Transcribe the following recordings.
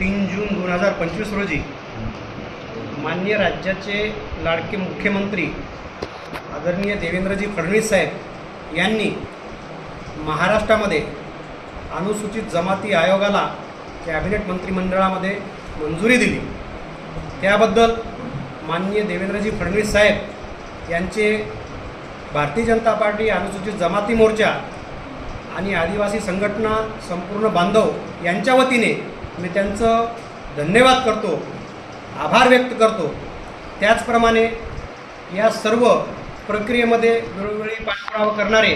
तीन जून दोन हजार पंचवीस रोजी मान्य राज्याचे लाडके मुख्यमंत्री आदरणीय देवेंद्रजी फडणवीस साहेब यांनी महाराष्ट्रामध्ये अनुसूचित जमाती आयोगाला कॅबिनेट मंत्रिमंडळामध्ये मंजुरी दिली. त्याबद्दल माननीय देवेंद्रजी फडणवीस साहेब यांचे भारतीय जनता पार्टी अनुसूचित जमाती मोर्चा आणि आदिवासी संघटना संपूर्ण बांधव यांच्या वतीने मी त्यांचं धन्यवाद करतो आभार व्यक्त करतो. त्याचप्रमाणे या सर्व प्रक्रियेमध्ये वेळोवेळी पाठपुरावा करणारे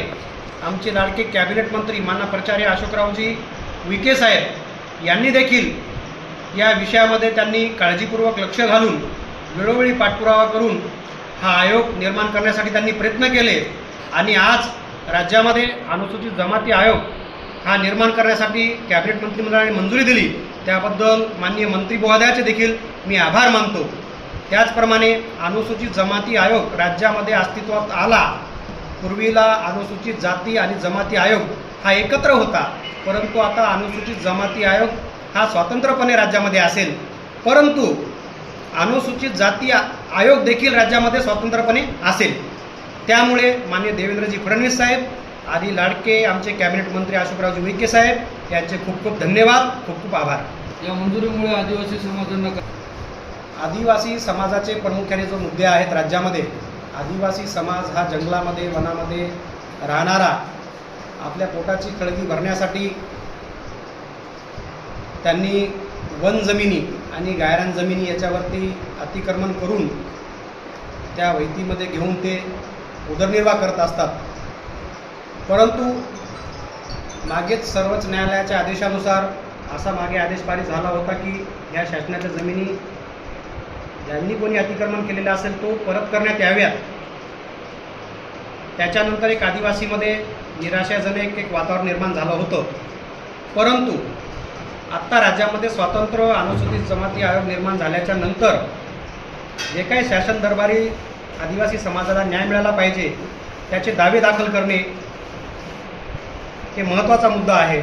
आमचे लाडके कॅबिनेट मंत्री माना प्रचार्य अशोकरावजी विखे साहेब यांनी देखील या विषयामध्ये त्यांनी काळजीपूर्वक लक्ष घालून वेळोवेळी पाठपुरावा करून हा आयोग निर्माण करण्यासाठी त्यांनी प्रयत्न केले आणि आज राज्यामध्ये अनुसूचित जमाती आयोग हा निर्माण करण्यासाठी कॅबिनेट मंत्रिमंडळाने मंजुरी दिली. त्याबद्दल माननीय मंत्री महोदयाचे देखील मी आभार मानतो. त्याचप्रमाणे अनुसूचित जमाती आयोग राज्यामध्ये अस्तित्वात आला. पूर्वीला अनुसूचित जाती आणि जमाती आयोग हा एकत्र होता. परंतु आता अनुसूचित जमाती आयोग हा स्वतंत्रपणे राज्यामध्ये असेल. परंतु अनुसूचित जाती आयोग देखील राज्यामध्ये स्वतंत्रपणे असेल. त्यामुळे मान्य देवेंद्रजी फडणवीस साहेब आदी लाडके आमचे कॅबिनेट मंत्री अशोकरावजी विखे साहेब यांचे खूप खूप धन्यवाद खूप खूप आभार. या मंजुरीमुळे आदिवासी समाजांना आदिवासी समाजाचे प्रामुख्याने जो मुद्दे आहेत राज्यामध्ये आदिवासी समाज हा जंगलामध्ये वनामध्ये राहणारा आपल्या पोटाची खळगी भरण्यासाठी त्यांनी वन जमिनी आणि गायरान जमिनी याच्यावरती अतिक्रमण करून त्या वैतीमध्ये घेऊन ते उदरनिर्वाह करत असतात. परंतु मागेच सर्वोच्च न्यायालयाच्या आदेशानुसार असा मागे आदेश पारित झाला होता की या शासनाच्या जमिनी ज्यांनी कोणी अतिक्रमण केलेलं असेल तो परत करण्यात याव्यात. त्याच्यानंतर एक आदिवासीमध्ये निराशाजनक एक वातावरण निर्माण झालं होतं. परंतु आत्ता राज्यामध्ये स्वतंत्र अनुसूचित जमाती आयोग निर्माण झाल्याच्यानंतर जे काही शासन दरबारी आदिवासी समाजाला न्याय मिळाला पाहिजे त्याचे दावे दाखल करणे हे महत्त्वाचा मुद्दा आहे.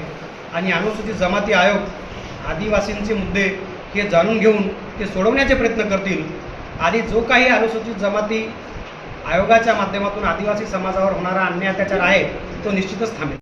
आणि अनुसूचित जमाती आयोग आदिवासींचे मुद्दे हे जाणून घेऊन ते सोडवण्याचे प्रयत्न करतील. आणि जो काही अनुसूचित जमाती आयोगाच्या माध्यमातून आदिवासी समाजावर होणारा अन्याय अत्याचार आहे तो निश्चितच थांबेल.